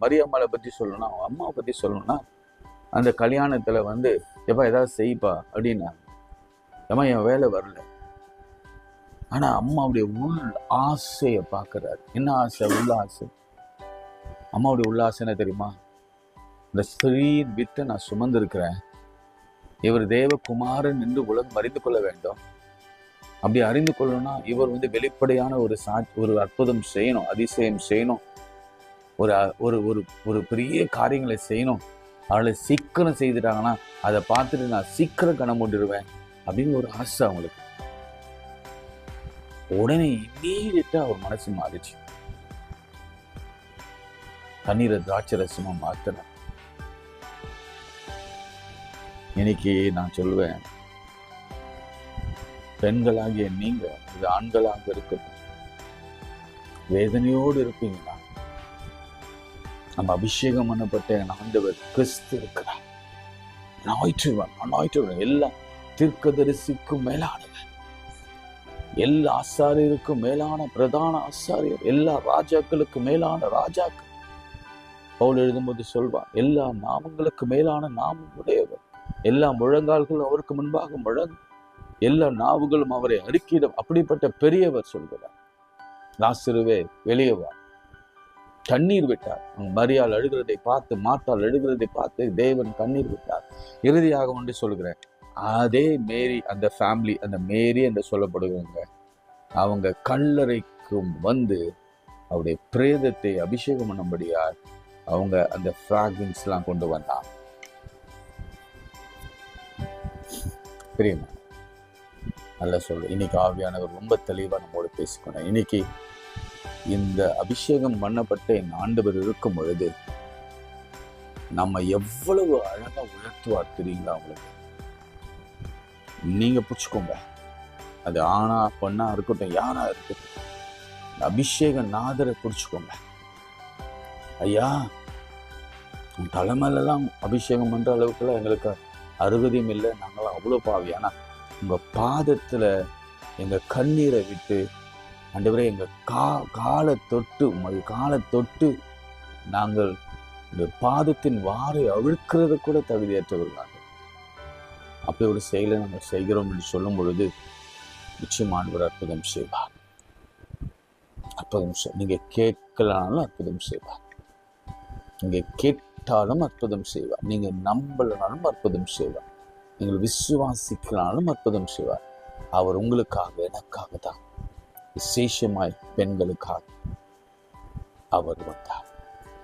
மரியம்மாளை பற்றி சொல்லணும்னா அவங்க அம்மாவை பற்றி சொல்லணும்னா அந்த கல்யாணத்தில் வந்து எப்பா ஏதாவது செய்ப்பா அப்படின்னா ஏமா என் வேலை வரல. ஆனால் அம்மாவுடைய உள் ஆசையை பார்க்குறாரு. என்ன ஆசை? உள்ள ஆசை. அம்மாவுடைய உள்ள ஆசை என்ன தெரியுமா? இந்த ஸ்ரீர் வித்தை நான் சுமந்திருக்கிறேன். இவர் தேவகுமாரன் என்று உலகம் அறிந்து கொள்ள வேண்டும். அப்படி அறிந்து கொள்ளணும்னா இவர் வந்து வெளிப்படையான ஒரு சா ஒரு அற்புதம் செய்யணும் அதிசயம் செய்யணும். ஒரு ஒரு ஒரு ஒரு பெரிய காரியங்களை செய்யணும். அவளை சீக்கிரம் செய்துட்டாங்கன்னா அதை பார்த்துட்டு நான் சீக்கிரம் கணம் கொண்டுடுவேன் அப்படின்னு ஒரு ஆசை அவங்களுக்கு. உடனே இம்மீடியட்டா அவர் மனசு மாறிச்சு தண்ணீரை திராட்சை ரசமா மாத்தின. இன்னைக்கு நான் சொல்லுவேன் பெண்களாகிய நீங்க இது ஆண்களாக இருக்கட்டும். வேதனையோடு இருப்பீங்களா? நம்ம அபிஷேகம் பண்ணப்பட்ட ஆண்டவர் கிறிஸ்து இருக்கிறார். அனாய்ட்டுவன் அனாய்ட்டுவன் எல்லா தீர்க்கதரிசிக்கும் மேலானவர். எல்லா ஆசாரியருக்கும் மேலான பிரதான ஆசாரியர் எல்லா ராஜாக்களுக்கு மேலான ராஜாக்கள். பவுல் எழுதும்போது சொல்வார் எல்லா நாமங்களுக்கு மேலான நாமம் உடையவர். எல்லா முழங்கால்களும் அவருக்கு முன்பாக முழங்கும். எல்லா நாவுகளும் அவரை அறிக்கையிடும் அப்படிப்பட்ட பெரியவர் சொல்கிறார். லாசிறுவே வெளியே வா. கண்ணீர் விட்டார். மரியால் மரியாள் அழுகிறதை பார்த்து மாத்தாள் அழுகிறதை பார்த்து தேவன் கண்ணீர் விட்டார். இறுதியாக ஒன்று சொல்கிறேன் அதே மேரி அந்த ஃபேமிலி அந்த மேரி என்று சொல்லப்படுகிறவங்க அவங்க கல்லறைக்கும் வந்து அவருடைய பிரேதத்தை அபிஷேகம் பண்ணும்படியார் அவங்க அந்த ஃப்ராக்ரன்ஸ் எல்லாம் கொண்டு வந்தாங்க பிரியமா நல்லா சொல்லு. இன்னைக்கு ஆவியானவர் ரொம்ப தெளிவாக நம்மோடு பேசிக்கணும் இன்னைக்கு இந்த அபிஷேகம் பண்ணப்பட்ட என் ஆண்டவர் இருக்கும் பொழுது நம்ம எவ்வளவு அழகா உயர்த்துவார் தெரியுங்களா அவங்களுக்கு நீங்க பிடிச்சுக்கோங்க. அது ஆணா பொண்ணா இருக்கட்டும் யாரா இருக்கட்டும். அபிஷேக நாதரை பிடிச்சுக்கோங்க. ஐயா உன் தலைமையிலலாம் அபிஷேகம் பண்ற அளவுக்குலாம் எங்களுக்கு அருகதையும் இல்லை. நாங்களாம் அவ்வளோ பாவி. ஏன்னா உங்க பாதத்துல எங்க கண்ணீரை விட்டு ஆண்டவரே எங்க கா காலை தொட்டு உமது காலை தொட்டு நாங்கள் இந்த பாதத்தின் வாரை அவிழ்க்கிறது கூட தகுதியற்றவர்களாக. அப்படி ஒரு செயலை நம்ம செய்கிறோம் என்று சொல்லும் பொழுது நிச்சயமானவர் அற்புதம் செய்வார். அற்புதம் செய் நீங்க கேட்கலனாலும் அற்புதம் செய்வார். நீங்க கேட்டாலும் அற்புதம் செய்வார். நீங்க நம்பலனாலும் அற்புதம் செய்வார். நீங்கள் விசுவாசிக்கலாலும் அற்புதம் செய்வார். அவர் உங்களுக்காக எனக்காக தான். விசேஷமாய் பெண்களுக்காக அவர் வந்தார்.